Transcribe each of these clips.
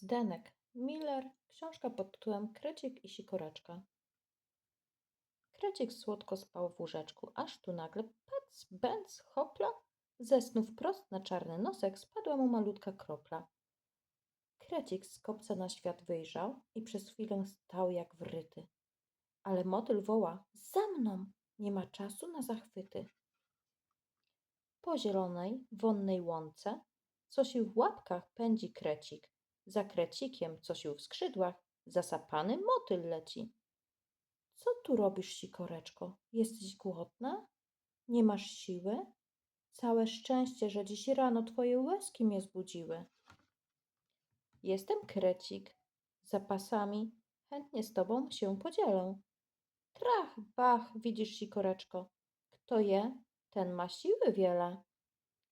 Zdenek Miller, książka pod tytułem Krecik i Sikoreczka. Krecik słodko spał w łóżeczku, aż tu nagle pac, bęc, hopla, ze snu wprost na czarny nosek spadła mu malutka kropla. Krecik z kopca na świat wyjrzał i przez chwilę stał jak wryty. Ale motyl woła, za mną, nie ma czasu na zachwyty. Po zielonej, wonnej łące, co się w łapkach pędzi krecik. Za krecikiem, co się w skrzydłach, zasapany motyl leci. Co tu robisz, sikoreczko? Jesteś głodna? Nie masz siły? Całe szczęście, że dziś rano twoje łezki mnie zbudziły. Jestem krecik. Zapasami chętnie z tobą się podzielę. Trach, bach, widzisz, sikoreczko. Kto je, ten ma siły wiele.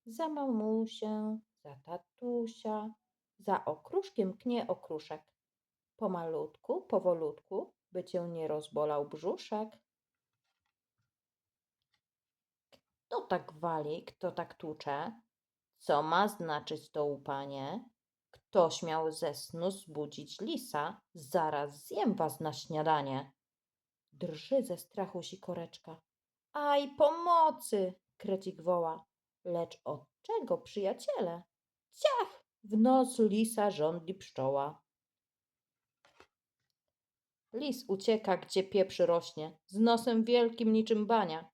Za mamusię, za tatusia, za okruszkiem knie okruszek. Pomalutku, powolutku, by cię nie rozbolał brzuszek. Kto tak wali, kto tak tłucze? Co ma znaczyć to łupanie? Kto śmiał ze snu zbudzić lisa? Zaraz zjem was na śniadanie. Drży ze strachu sikoreczka. Aj, pomocy! Krecik woła. Lecz od czego, przyjaciele? Ciach! W nos lisa żądli pszczoła. Lis ucieka, gdzie pieprz rośnie, z nosem wielkim niczym bania.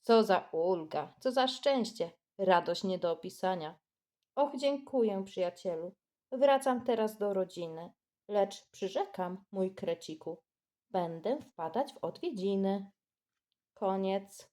Co za ulga, co za szczęście, radość nie do opisania. Och, dziękuję, przyjacielu. Wracam teraz do rodziny, lecz przyrzekam, mój kreciku, będę wpadać w odwiedziny. Koniec.